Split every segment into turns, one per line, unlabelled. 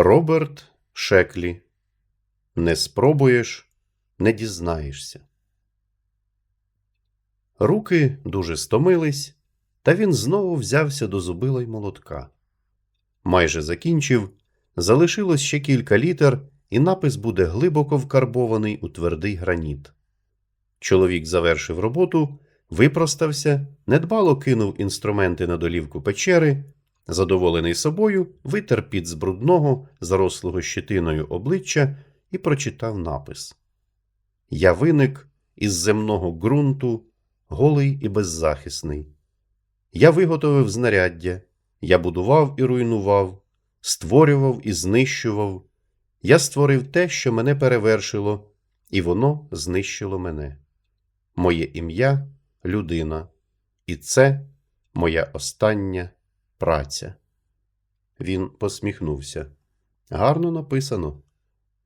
Роберт Шеклі. Не спробуєш, не дізнаєшся. Руки дуже стомились, та він знову взявся до зубила й молотка. Майже закінчив, залишилось ще кілька літер, і напис буде глибоко вкарбований у твердий граніт. Чоловік завершив роботу, випростався, недбало кинув інструменти на долівку печери, задоволений собою, витер під з брудного, зарослого щетиною обличчя і прочитав напис Я виник із земного ґрунту, голий і беззахисний. Я виготовив знаряддя, я будував і руйнував, створював і знищував. Я створив те, що мене перевершило, і воно знищило мене. Моє ім'я людина, і це моя остання праця. Він посміхнувся. Гарно написано.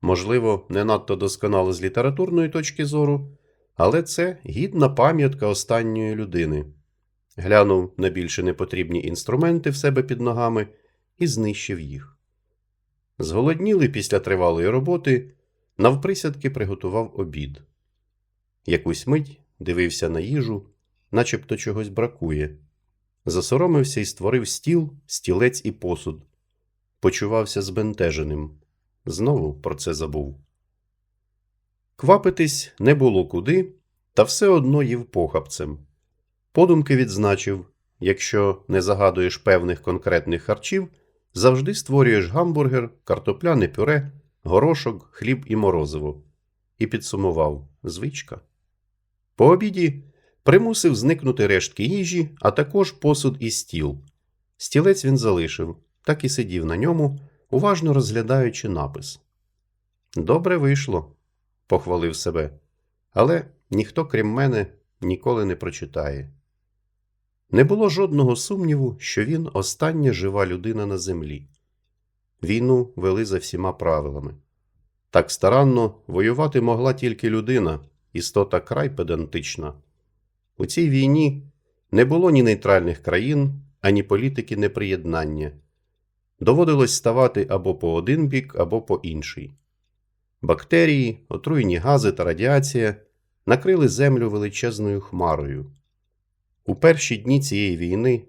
Можливо, не надто досконало з літературної точки зору, але це гідна пам'ятка останньої людини. Глянув на більше непотрібні інструменти в себе під ногами і знищив їх. Зголодніли після тривалої роботи, навприсядки приготував обід. Якусь мить дивився на їжу, начебто чогось бракує. Засоромився і створив стіл, стілець і посуд. Почувався збентеженим. Знову про це забув. Квапитись не було куди, та все одно їв похапцем. Подумки відзначив якщо не загадуєш певних конкретних харчів, завжди створюєш гамбургер, картопляне пюре, горошок, хліб і морозиво. І підсумував звичка. По обіді примусив зникнути рештки їжі, а також посуд і стіл. Стілець він залишив, так і сидів на ньому, уважно розглядаючи напис. Добре вийшло, похвалив себе, але ніхто, крім мене, ніколи не прочитає. Не було жодного сумніву, що він остання жива людина на землі. Війну вели за всіма правилами. Так старанно воювати могла тільки людина, істота край педантична. У цій війні не було ні нейтральних країн, ані політики неприєднання. Доводилось ставати або по один бік, або по інший. Бактерії, отруйні гази та радіація накрили землю величезною хмарою. У перші дні цієї війни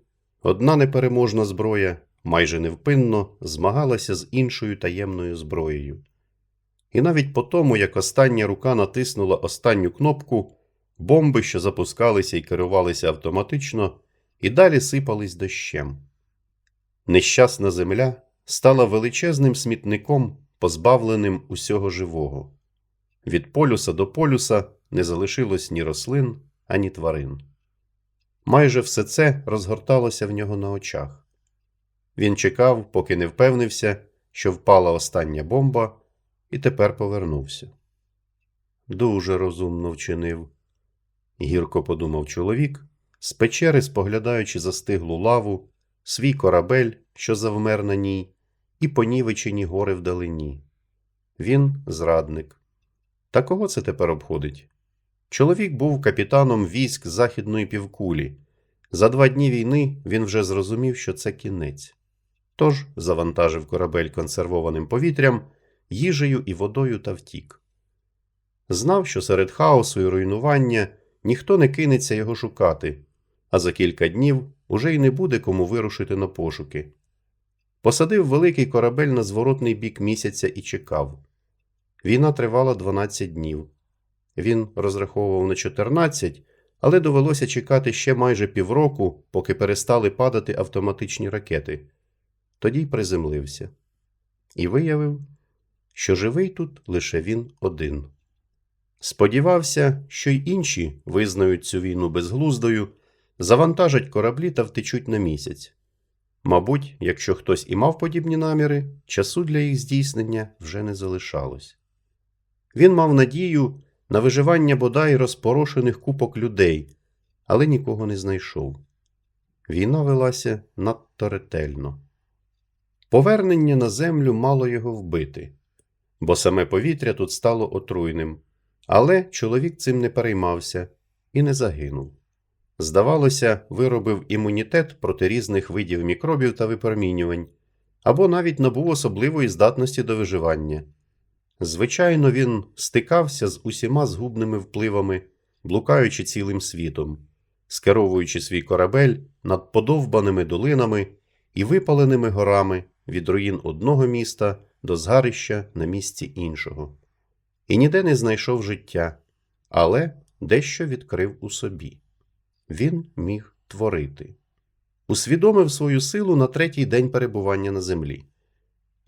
одна непереможна зброя майже невпинно змагалася з іншою таємною зброєю. І навіть по тому, як остання рука натиснула останню кнопку, бомби, що запускалися і керувалися автоматично, і далі сипались дощем. Нещасна земля стала величезним смітником, позбавленим усього живого. Від полюса до полюса не залишилось ні рослин, ані тварин. Майже все це розгорталося в нього на очах. Він чекав, поки не впевнився, що впала остання бомба, і тепер повернувся. Дуже розумно вчинив, гірко подумав чоловік, з печери споглядаючи застиглу лаву, свій корабель, що завмер на ній, і понівечені гори вдалині. Він зрадник. Та кого це тепер обходить? Чоловік був капітаном військ Західної півкулі. За два дні війни він вже зрозумів, що це кінець. Тож завантажив корабель консервованим повітрям, їжею і водою та втік. Знав, що серед хаосу і руйнування ніхто не кинеться його шукати, а за кілька днів уже й не буде кому вирушити на пошуки. Посадив великий корабель на зворотний бік місяця і чекав. Війна тривала 12 днів. Він розраховував на 14, але довелося чекати ще майже півроку, поки перестали падати автоматичні ракети. Тоді й приземлився. І виявив, що живий тут лише він один. Сподівався, що й інші визнають цю війну безглуздою, завантажать кораблі та втечуть на місяць. Мабуть, якщо хтось і мав подібні наміри, часу для їх здійснення вже не залишалось. Він мав надію на виживання бодай розпорошених купок людей, але нікого не знайшов. Війна велася надто ретельно. Повернення на землю мало його вбити, бо саме повітря тут стало отруйним, але чоловік цим не переймався і не загинув. Здавалося, виробив імунітет проти різних видів мікробів та випромінювань, або навіть набув особливої здатності до виживання. Звичайно, він стикався з усіма згубними впливами, блукаючи цілим світом, скеровуючи свій корабель над подовбаними долинами і випаленими горами від руїн одного міста до згарища на місці іншого. І ніде не знайшов життя, але дещо відкрив у собі. Він міг творити. Усвідомив свою силу на третій день перебування на землі.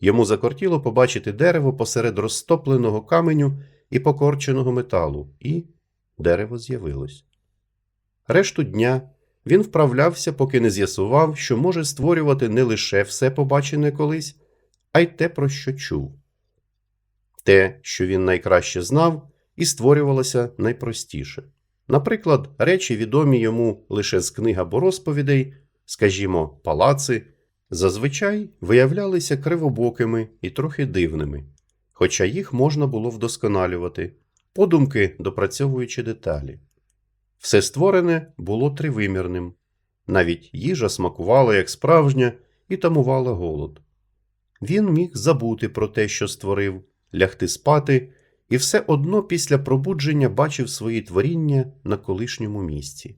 Йому закортіло побачити дерево посеред розтопленого каменю і покорченого металу, і дерево з'явилось. Решту дня він вправлявся, поки не з'ясував, що може створювати не лише все побачене колись, а й те, про що чув. Те, що він найкраще знав, і створювалося найпростіше. Наприклад, речі, відомі йому лише з книг або розповідей, скажімо, палаци, зазвичай виявлялися кривобокими і трохи дивними, хоча їх можна було вдосконалювати, подумки допрацьовуючи деталі. Все створене було тривимірним, навіть їжа смакувала як справжня і тамувала голод. Він міг забути про те, що створив, лягти спати, і все одно після пробудження бачив свої творіння на колишньому місці,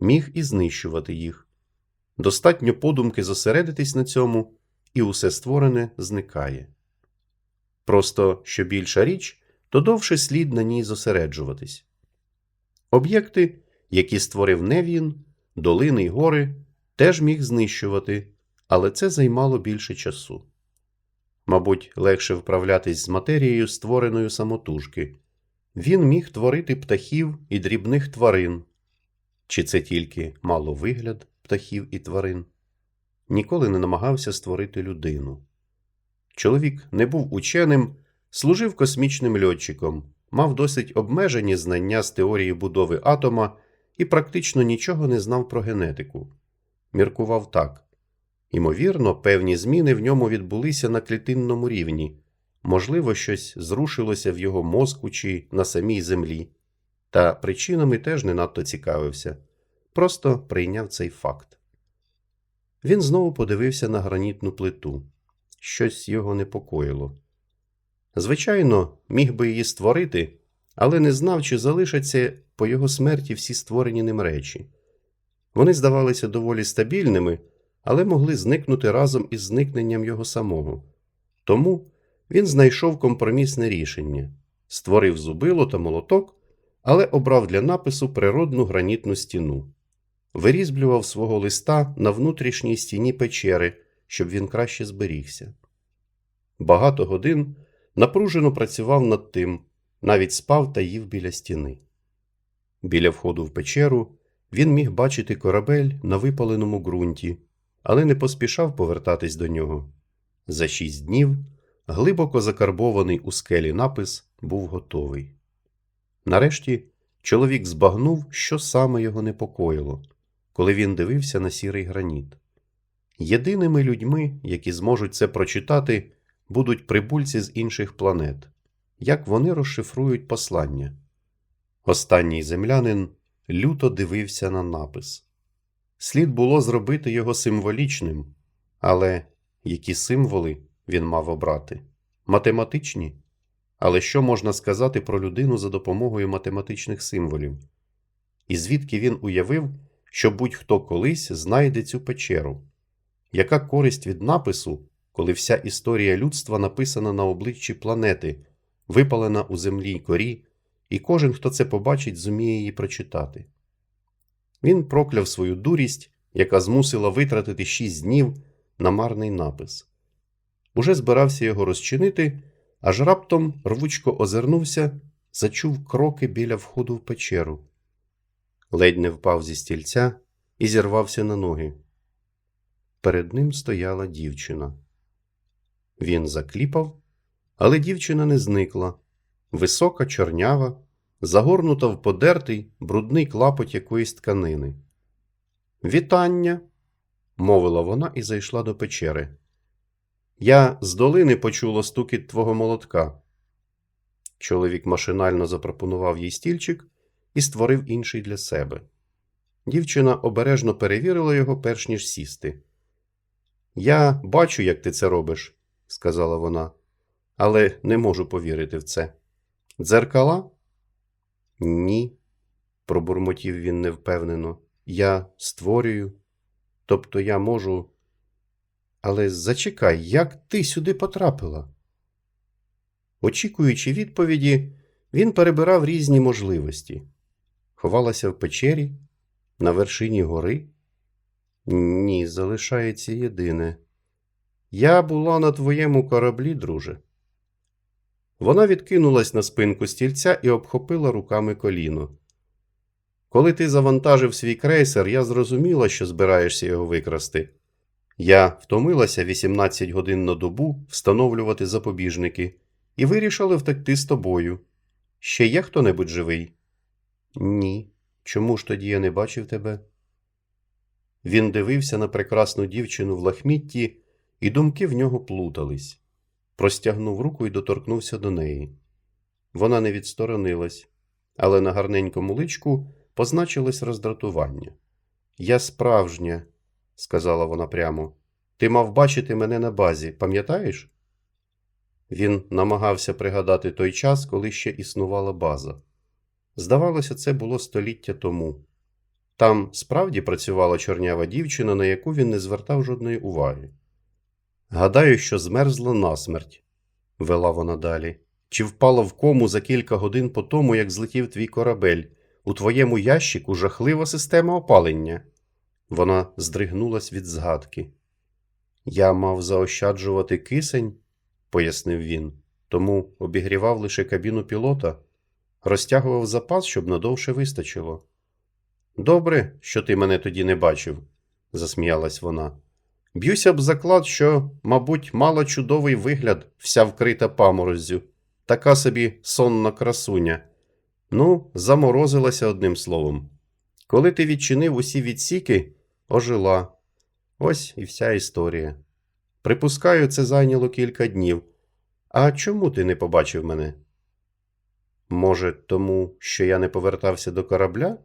міг і знищувати їх. Достатньо подумки зосередитись на цьому, і усе створене зникає. Просто що більша річ, то довше слід на ній зосереджуватись. Об'єкти, які створив не він, долини й гори, теж міг знищувати, але це займало більше часу. Мабуть, легше вправлятись з матерією, створеною самотужки. Він міг творити птахів і дрібних тварин. Чи це тільки мало вигляд птахів і тварин? Ніколи не намагався створити людину. Чоловік не був ученим, служив космічним льотчиком, мав досить обмежені знання з теорії будови атома і практично нічого не знав про генетику. Міркував так. Ймовірно, певні зміни в ньому відбулися на клітинному рівні, можливо, щось зрушилося в його мозку чи на самій землі, та причинами теж не надто цікавився, просто прийняв цей факт. Він знову подивився на гранітну плиту, щось його непокоїло. Звичайно, міг би її створити, але не знав, чи залишаться по його смерті всі створені ним речі. Вони здавалися доволі стабільними але могли зникнути разом із зникненням його самого. Тому він знайшов компромісне рішення, створив зубило та молоток, але обрав для напису природну гранітну стіну, вирізблював свого листа на внутрішній стіні печери, щоб він краще зберігся. Багато годин напружено працював над тим, навіть спав та їв біля стіни. Біля входу в печеру він міг бачити корабель на випаленому ґрунті але не поспішав повертатись до нього. За шість днів глибоко закарбований у скелі напис був готовий. Нарешті чоловік збагнув, що саме його непокоїло, коли він дивився на сірий граніт. Єдиними людьми, які зможуть це прочитати, будуть прибульці з інших планет, як вони розшифрують послання. Останній землянин люто дивився на напис. Слід було зробити його символічним, але які символи він мав обрати? Математичні? Але що можна сказати про людину за допомогою математичних символів? І звідки він уявив, що будь-хто колись знайде цю печеру? Яка користь від напису, коли вся історія людства написана на обличчі планети, випалена у землі й корі, і кожен, хто це побачить, зуміє її прочитати? Він прокляв свою дурість, яка змусила витратити шість днів на марний напис. Уже збирався його розчинити, аж раптом рвучко озирнувся, зачув кроки біля входу в печеру. Ледь не впав зі стільця і зірвався на ноги. Перед ним стояла дівчина. Він закліпав, але дівчина не зникла. Висока, чорнява, загорнута в подертий, брудний клапоть якоїсь тканини. Вітання, мовила вона і зайшла до печери. Я з долини почула стукіт твого молотка. Чоловік машинально запропонував їй стільчик і створив інший для себе. Дівчина обережно перевірила його, перш ніж сісти. Я бачу, як ти це робиш, сказала вона, але не можу повірити в це. Дзеркала? Ні, пробурмотів він невпевнено. Я створюю. Тобто я можу. Але зачекай, як ти сюди потрапила? Очікуючи відповіді, він перебирав різні можливості. Ховалася в печері, на вершині гори. Ні, залишається єдине. Я була на твоєму кораблі, друже. Вона відкинулась на спинку стільця і обхопила руками коліно. Коли ти завантажив свій крейсер, я зрозуміла, що збираєшся його викрасти. Я втомилася 18 годин на добу встановлювати запобіжники і вирішили втекти з тобою. Ще є хто-небудь живий? Ні. Чому ж тоді я не бачив тебе? Він дивився на прекрасну дівчину в лахмітті, і думки в нього плутались. Простягнув руку і доторкнувся до неї. Вона не відсторонилась, але на гарненькому личку позначилось роздратування. Я справжня, сказала вона прямо. Ти мав бачити мене на базі, пам'ятаєш? Він намагався пригадати той час, коли ще існувала база. Здавалося, це було століття тому. Там справді працювала чорнява дівчина, на яку він не звертав жодної уваги. Гадаю, що змерзла насмерть, вела вона далі. Чи впала в кому за кілька годин по тому, як злетів твій корабель, у твоєму ящику жахлива система опалення. Вона здригнулась від згадки. Я мав заощаджувати кисень, пояснив він, тому обігрівав лише кабіну пілота, розтягував запас, щоб надовше вистачило. Добре, що ти мене тоді не бачив, засміялась вона. Б'юся б заклад, що, мабуть, мала чудовий вигляд, вся вкрита памороззю, така собі сонна красуня. Ну, заморозилася одним словом. Коли ти відчинив усі відсіки, ожила. Ось і вся історія. Припускаю, це зайняло кілька днів. А чому ти не побачив мене? Може, тому, що я не повертався до корабля?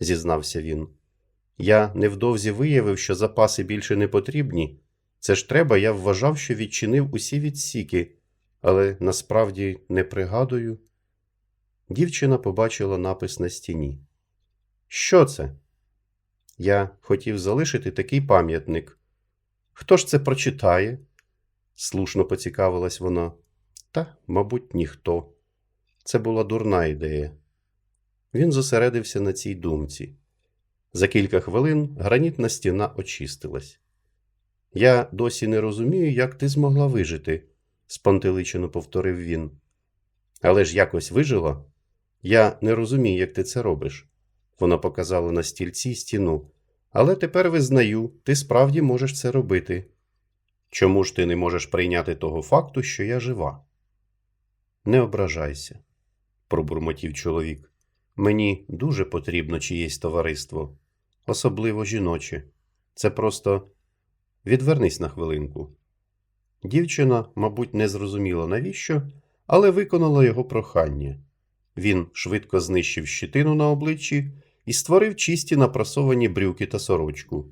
зізнався він. Я невдовзі виявив, що запаси більше не потрібні. Це ж треба, я вважав, що відчинив усі відсіки, але насправді не пригадую. Дівчина побачила напис на стіні. Що це? Я хотів залишити такий пам'ятник. Хто ж це прочитає? слушно поцікавилась вона. Та, мабуть, ніхто. Це була дурна ідея. Він зосередився на цій думці. За кілька хвилин гранітна стіна очистилась. Я досі не розумію, як ти змогла вижити, спантеличено повторив він. Але ж якось вижила? Я не розумію, як ти це робиш. Вона показала на стільці стіну. Але тепер визнаю, ти справді можеш це робити. Чому ж ти не можеш прийняти того факту, що я жива? Не ображайся, пробурмотів чоловік. Мені дуже потрібно чиєсь товариство, особливо жіноче. Це просто відвернись на хвилинку. Дівчина, мабуть, не зрозуміла навіщо, але виконала його прохання. Він швидко знищив щитину на обличчі і створив чисті напрасовані брюки та сорочку,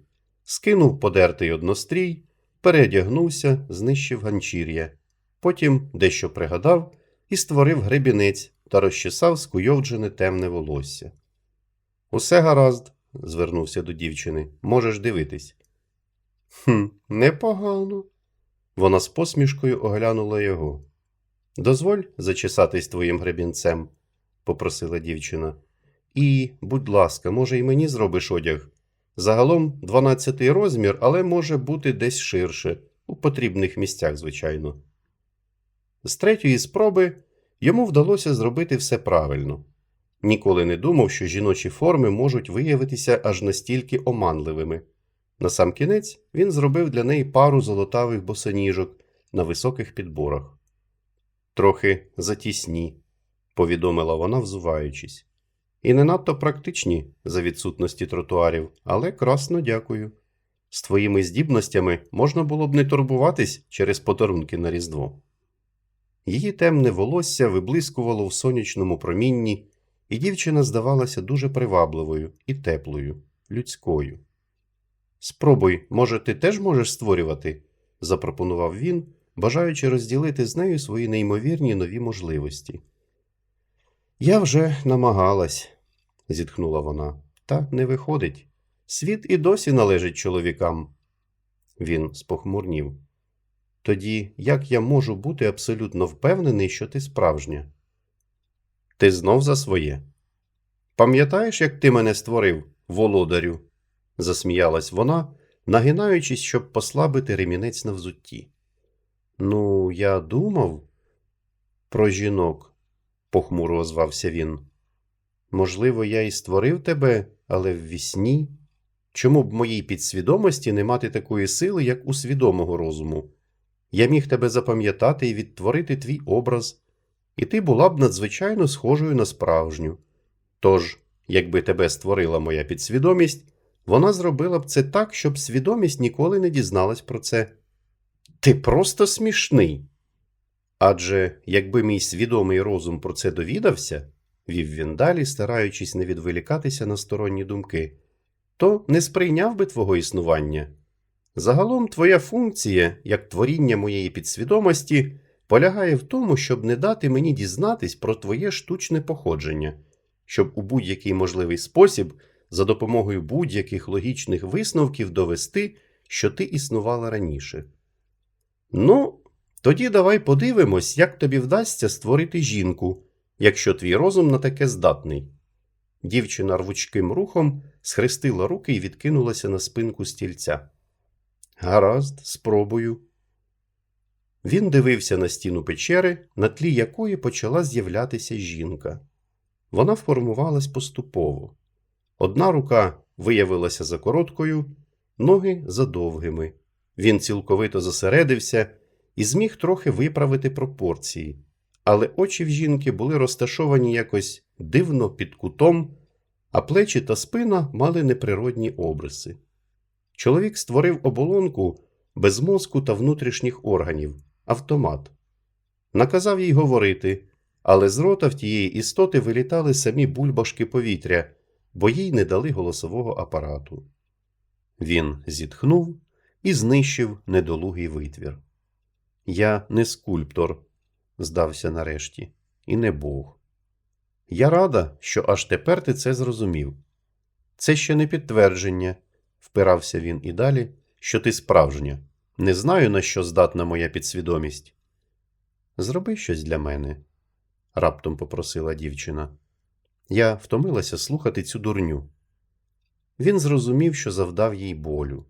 скинув подертий однострій, переодягнувся, знищив ганчір'я, потім дещо пригадав і створив гребінець та розчесав скуйовджене темне волосся. Усе гаразд, звернувся до дівчини, можеш дивитись. Хм, непогано. Вона з посмішкою оглянула його. Дозволь зачесатись твоїм гребінцем, попросила дівчина. І, будь ласка, може, і мені зробиш одяг. Загалом 12-й розмір, але може бути десь ширше, у потрібних місцях, звичайно. З третьої спроби йому вдалося зробити все правильно. Ніколи не думав, що жіночі форми можуть виявитися аж настільки оманливими. Насамкінець він зробив для неї пару золотавих босоніжок на високих підборах. Трохи затісні, повідомила вона, взуваючись. І не надто практичні за відсутності тротуарів, але красно дякую. З твоїми здібностями можна було б не турбуватись через подарунки на Різдво. Її темне волосся виблискувало в сонячному промінні, і дівчина здавалася дуже привабливою і теплою, людською. Спробуй, може, ти теж можеш створювати? запропонував він, бажаючи розділити з нею свої неймовірні нові можливості. Я вже намагалась, зітхнула вона, та не виходить. Світ і досі належить чоловікам. Він спохмурнів. Тоді як я можу бути абсолютно впевнений, що ти справжня? Ти знов за своє. Пам'ятаєш, як ти мене створив, володарю? засміялась вона, нагинаючись, щоб послабити ремінець на взутті. Ну, я думав про жінок, похмуро озвався він. Можливо, я і створив тебе, але в вісні? Чому б моїй підсвідомості не мати такої сили, як у свідомого розуму? Я міг тебе запам'ятати і відтворити твій образ, і ти була б надзвичайно схожою на справжню. Тож, якби тебе створила моя підсвідомість, вона зробила б це так, щоб свідомість ніколи не дізналась про це. Ти просто смішний. Адже якби мій свідомий розум про це довідався, вів він далі, стараючись не відволікатися на сторонні думки, то не сприйняв би твого існування. Загалом твоя функція, як творіння моєї підсвідомості, полягає в тому, щоб не дати мені дізнатись про твоє штучне походження, щоб у будь-який можливий спосіб, за допомогою будь-яких логічних висновків довести, що ти існувала раніше. Ну, тоді давай подивимось, як тобі вдасться створити жінку, якщо твій розум на таке здатний. Дівчина рвучким рухом схрестила руки і відкинулася на спинку стільця. Гаразд, спробую. Він дивився на стіну печери, на тлі якої почала з'являтися жінка. Вона формувалась поступово. Одна рука виявилася за короткою, ноги за довгими. Він цілковито зосередився і зміг трохи виправити пропорції, але очі в жінки були розташовані якось дивно під кутом, а плечі та спина мали неприродні обриси. Чоловік створив оболонку без мозку та внутрішніх органів, автомат. Наказав їй говорити, але з рота в тієї істоти вилітали самі бульбашки повітря, бо їй не дали голосового апарату. Він зітхнув і знищив недолугий витвір. Я не скульптор, здався нарешті, і не Бог. Я рада, що аж тепер ти це зрозумів. Це ще не підтвердження, впирався він і далі, що ти справжня. Не знаю, на що здатна моя підсвідомість. Зроби щось для мене, раптом попросила дівчина. Я втомилася слухати цю дурню. Він зрозумів, що завдав їй болю,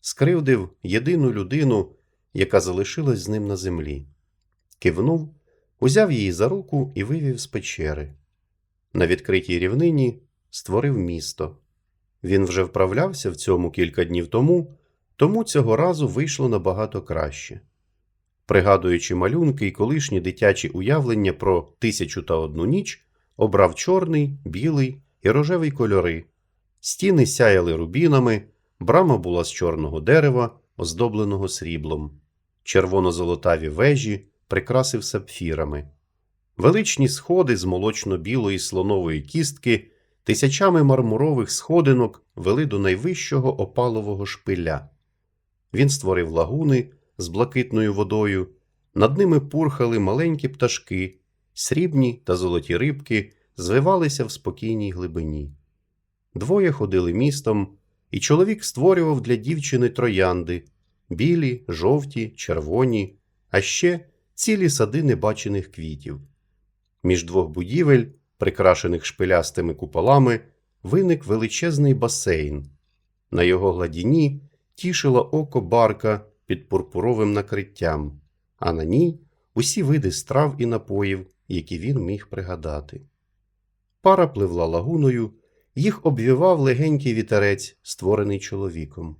скривдив єдину людину, яка залишилась з ним на землі. Кивнув, узяв її за руку і вивів з печери. На відкритій рівнині створив місто. Він вже вправлявся в цьому кілька днів тому, тому цього разу вийшло набагато краще. Пригадуючи малюнки і колишні дитячі уявлення про тисячу та одну ніч, обрав чорний, білий і рожевий кольори. Стіни сяяли рубінами, брама була з чорного дерева, оздобленого сріблом, червоно-золотаві вежі прикрасив сапфірами. Величні сходи з молочно-білої слонової кістки тисячами мармурових сходинок вели до найвищого опалового шпиля. Він створив лагуни з блакитною водою, над ними пурхали маленькі пташки, срібні та золоті рибки звивалися в спокійній глибині. Двоє ходили містом, і чоловік створював для дівчини троянди білі, жовті, червоні, а ще цілі сади небачених квітів. Між двох будівель, прикрашених шпилястими куполами, виник величезний басейн. На його гладіні тішило око барка під пурпуровим накриттям, а на ній усі види страв і напоїв, які він міг пригадати. Пара пливла лагуною, їх обвівав легенький вітерець, створений чоловіком.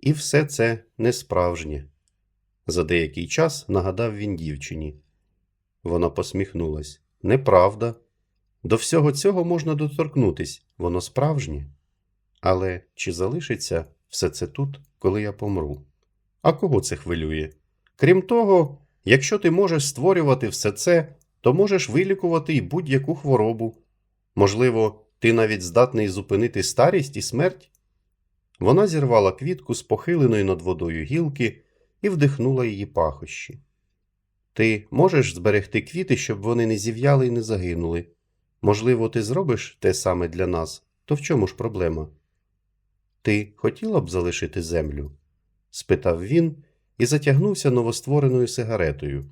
І все це не справжнє. За деякий час нагадав він дівчині. Вона посміхнулась. Неправда. До всього цього можна доторкнутись, воно справжнє. Але чи залишиться все це тут, коли я помру? А кого це хвилює? Крім того, якщо ти можеш створювати все це, то можеш вилікувати й будь-яку хворобу. Можливо, ти навіть здатний зупинити старість і смерть? Вона зірвала квітку з похиленої над водою гілки і вдихнула її пахощі. Ти можеш зберегти квіти, щоб вони не зів'яли і не загинули. Можливо, ти зробиш те саме для нас, то в чому ж проблема? Ти хотіла б залишити землю? спитав він і затягнувся новоствореною сигаретою.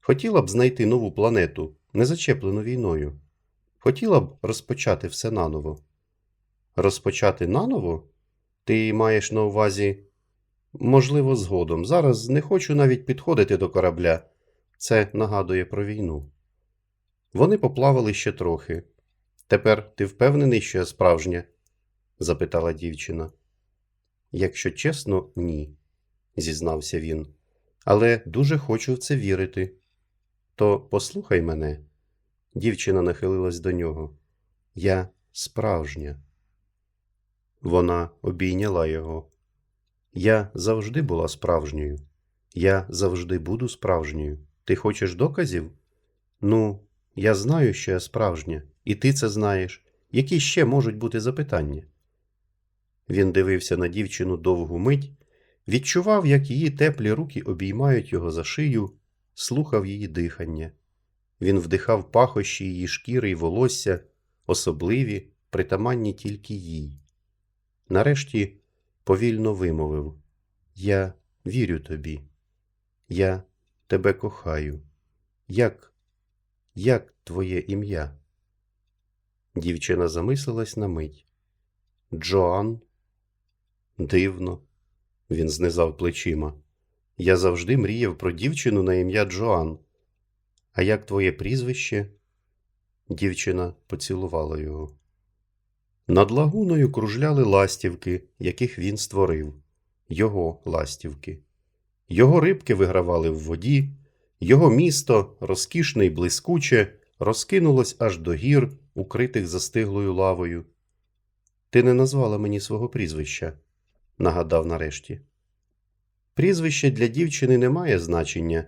Хотіла б знайти нову планету, не зачеплену війною. Хотіла б розпочати все наново. Розпочати наново? Ти маєш на увазі. Можливо, згодом. Зараз не хочу навіть підходити до корабля. Це нагадує про війну. Вони поплавали ще трохи. Тепер ти впевнений, що я справжня? запитала дівчина. Якщо чесно, ні, зізнався він. Але дуже хочу в це вірити. То послухай мене. Дівчина нахилилась до нього. Я справжня. Вона обійняла його. Я завжди була справжньою. Я завжди буду справжньою. Ти хочеш доказів? Ну, я знаю, що я справжня, і ти це знаєш. Які ще можуть бути запитання? Він дивився на дівчину довгу мить, відчував, як її теплі руки обіймають його за шию, слухав її дихання. Він вдихав пахощі її шкіри й волосся, особливі, притаманні тільки їй. Нарешті повільно вимовив Я вірю тобі. Я тебе кохаю. Як, як твоє ім'я? Дівчина замислилась на мить. Джоан? Дивно. Він знизав плечима. Я завжди мріяв про дівчину на ім'я Джоан. А як твоє прізвище? Дівчина поцілувала його. Над лагуною кружляли ластівки, яких він створив, його ластівки. Його рибки вигравали в воді, його місто, розкішне й блискуче, розкинулось аж до гір, укритих застиглою лавою. Ти не назвала мені свого прізвища, нагадав нарешті. Прізвище для дівчини не має значення,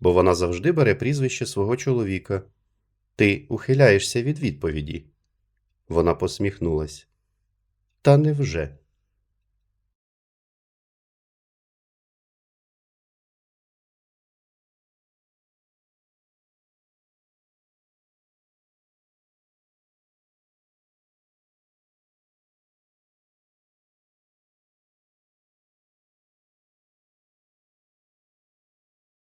бо вона завжди бере прізвище свого чоловіка. Ти ухиляєшся від відповіді. Вона посміхнулась. Та невже?